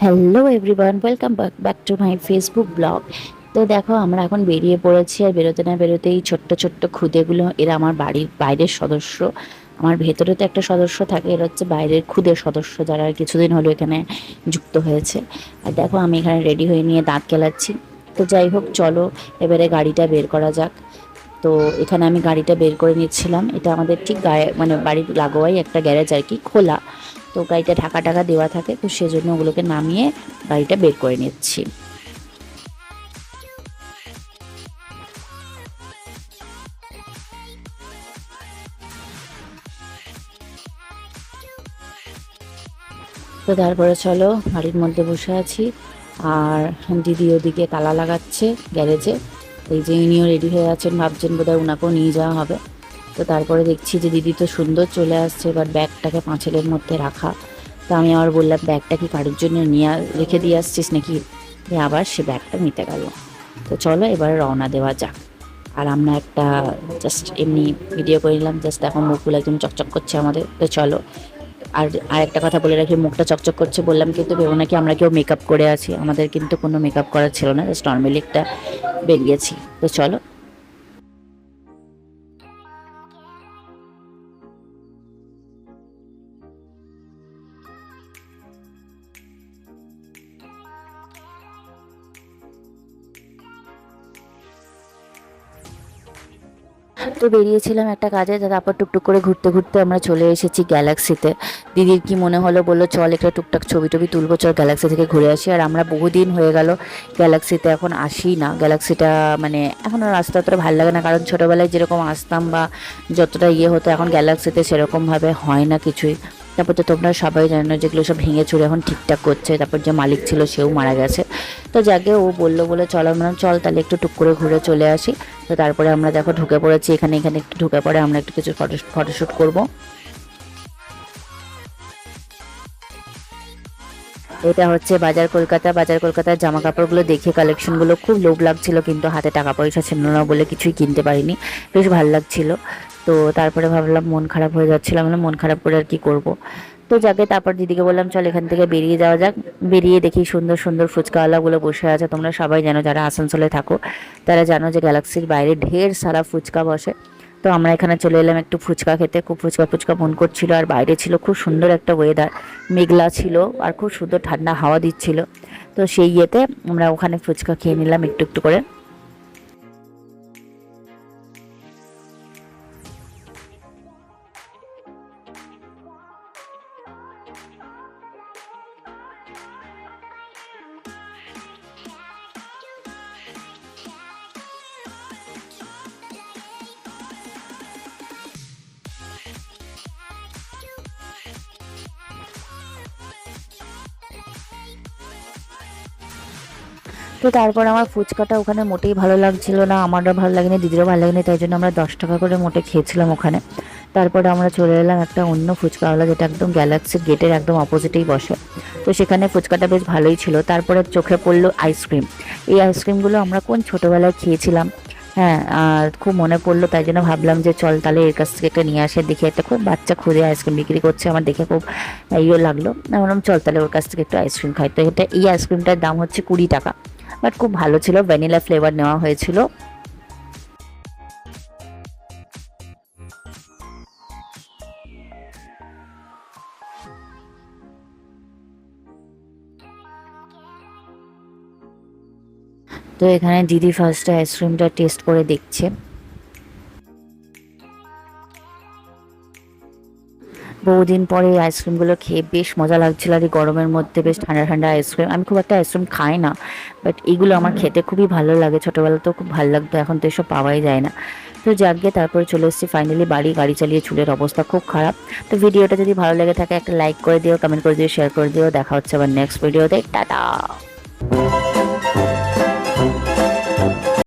Hello everyone welcome back to my Facebook blog তো দেখো, আমরা এখন বেরিয়ে পড়েছি আর বেরোতে না বেরোতেই ছোট্ট ছোট্ট খুদেগুলো, এরা আমার বাড়ির বাইরের সদস্য। আমার ভেতরে তো একটা সদস্য থাকে, এরা হচ্ছে বাইরের খুদের সদস্য যারা কিছুদিন হলো এখানে যুক্ত হয়েছে। আর দেখো, আমি এখানে রেডি হয়ে নিয়ে দাঁত কেলাচ্ছি। তো যাই হোক, চলো, এবারে গাড়িটা বের করা যাক। তো এখানে আমি গাড়িটা বের করে নিচ্ছিলাম। এটা আমাদের ঠিক গায়ে মানে বাড়ির লাগোয়াই একটা গ্যারেজ আর কি, খোলা। তো গাড়িটা ঢাকা টাকা দেওয়া থাকে, তো সেজন্য ওগুলোকে নামিয়ে গাড়িটা বের করে নিচ্ছি। তো তারপরে চলো বাড়ির মধ্যে বসে আছি, আর দিদি ওদিকে তালা লাগাচ্ছে গ্যারেজে এই যে ইনিও রেডি হয়ে আছেন, ভাবছেন বোধহয় ওনাকেও নিয়ে যাওয়া হবে। তো তারপরে দেখছি যে দিদি তো সুন্দর চলে আসছে, এবার ব্যাগটাকে পাঁচিলের মধ্যে রাখা। তো আমি আবার বললাম, ব্যাগটা কি কারোর জন্য নিয়ে রেখে দিয়ে আসছিস নাকি? দিয়ে আবার সে ব্যাগটা নিতে গেল। তো চলো এবার রওনা দেওয়া যাক। আর আমরা একটা জাস্ট এমনি ভিডিও করে নিলাম জাস্ট এখন মুখগুলো একদম চকচক করছে আমাদের। তো চলো, আর আর একটা কথা বলে রাখি, মুখটা চকচক করছে বললাম, কিন্তু ভেবো নাকি আমরা কেউ মেকআপ করে আছি। আমাদের কিন্তু কোনো মেকআপ করা ছিল না জাস্ট নর্মালি একটা বেরিয়েছি। তো চলো তো বেরিয়েছিলাম একটা কাজে তারপর টুকটুক করে ঘুরতে ঘুরতে আমরা চলে এসেছি গ্যালাক্সিতে। দিদির কি মনে হলো বলল, চল একটা টুকটাক ছবি টবি তুলবো, চল গ্যালাক্সি থেকে ঘুরে আসি। আর আমরা বহুদিন হয়ে গেল গ্যালাক্সিতে এখন আসি না। গ্যালাক্সিটা মানে এখন আর আসতে অতটা ভালো লাগে না, কারণ ছোটোবেলায় যেরকম আসতাম বা যতটা ইয়ে হতো, এখন গ্যালাক্সিতে সেরকমভাবে হয় না কিছুই। তারপর তো তোমরা সবাই জানো যেগুলো সব ভেঙে চুরে এখন ঠিকঠাক করছে, তারপর যে মালিক ছিল সেও মারা গেছে। তো যাকে ও বলল বলে, চল আমরা, চল তাহলে একটু টুক করে ঘুরে চলে আসি। তো তারপরে আমরা দেখো ঢুকে পড়েছি, এখানে এখানে একটু ঢুকে পড়ে আমরা একটু কিছু ফটো ফটোশ্যুট করব। এটা হচ্ছে বাজার কলকাতা, বাজার কলকাতার জামা কাপড়গুলো দেখে কালেকশনগুলো খুব লোভ লাগছিল, কিন্তু হাতে টাকা পয়সা ছিল না বলে কিছুই কিনতে পারিনি। বেশ ভালো লাগছিল। তো তারপরে ভাবলাম মন খারাপ হয়ে যাচ্ছিল আমরা মন খারাপ করে আর কি করব? তো যাকে তারপর দিদিকে বললাম, চল এখান থেকে বেরিয়ে যাওয়া যাক। বেরিয়ে দেখি সুন্দর সুন্দর ফুচকাওয়ালাগুলো বসে আছে। তোমরা সবাই জানো যারা আসানসোলে থাকো, তারা জানো যে গ্যালাক্সির বাইরে ঢের সারা ফুচকা বসে। তো আমরা এখানে চলে এলাম একটু ফুচকা খেতে। খুব ফুচকা ফুচকা মন করছিল, আর বাইরে ছিল খুব সুন্দর একটা ওয়েদার মেঘলা ছিল আর খুব সুন্দর ঠান্ডা হাওয়া দিচ্ছিল। তো সেই ইয়েতে আমরা ওখানে ফুচকা খেয়ে নিলাম একটু একটু করে। তো তারপর আমার ফুচকাটা ওখানে মোটেই ভালো লাগছিল না, আমারও ভালো লাগেনি, দিদিরও ভালো লাগেনি, তাই জন্য আমরা দশ টাকা করে মোটে খেয়েছিলাম ওখানে। তারপরে আমরা চলে এলাম একটা অন্য ফুচকাওয়ালা, যেটা একদম গ্যালাক্সি গেটের একদম অপোজিটেই বসে। তো সেখানে ফুচকাটা বেশ ভালোই ছিল, তারপরে চোখে পড়ল আইসক্রিম। এই আইসক্রিমগুলো আমরা কোন ছোটোবেলায় খেয়েছিলাম? হ্যাঁ আর খুব মনে পড়ল, তাই জন্য ভাবলাম যে চল তাহলে এর কাছ থেকে একটা নিয়ে আসে দেখি একটা খুব বাচ্চা খুদে আইসক্রিম বিক্রি করছে, আমার দেখে খুব ইয়ে লাগল। আমি বললাম চল তাহলে ওর কাছ থেকে একটু আইসক্রিম খাই। তো এটা, এই আইসক্রিমটার দাম হচ্ছে কুড়ি টাকা। বাট খুব ভালো ছিল, ভ্যানিলা ফ্লেভার নেওয়া হয়েছিল। তো এখানে দিদি ফার্স্টে আইসক্রিমটা টেস্ট করে দেখছে। বহুদিন পরে এই আইসক্রিমগুলো খেয়ে বেশ মজা লাগছিল আর এই গরমের মধ্যে বেশ ঠান্ডা ঠান্ডা আইসক্রিম। আমি খুব একটা আইসক্রিম খাই না বাট এইগুলো আমার খেতে খুবই ভালো লাগে। ছোটোবেলাতেও খুব ভালো লাগতো এখন তো এসব পাওয়াই যায় না। তো যাকে তারপরে চলে এসেছি ফাইনালি বাড়ি। গাড়ি চালিয়ে চুলের অবস্থা খুব খারাপ। তো ভিডিওটা যদি ভালো লেগে থাকে একটা লাইক করে দিও কমেন্ট করে দিও শেয়ার করে দিও। দেখা হচ্ছে আবার নেক্সট ভিডিওতে টাটা!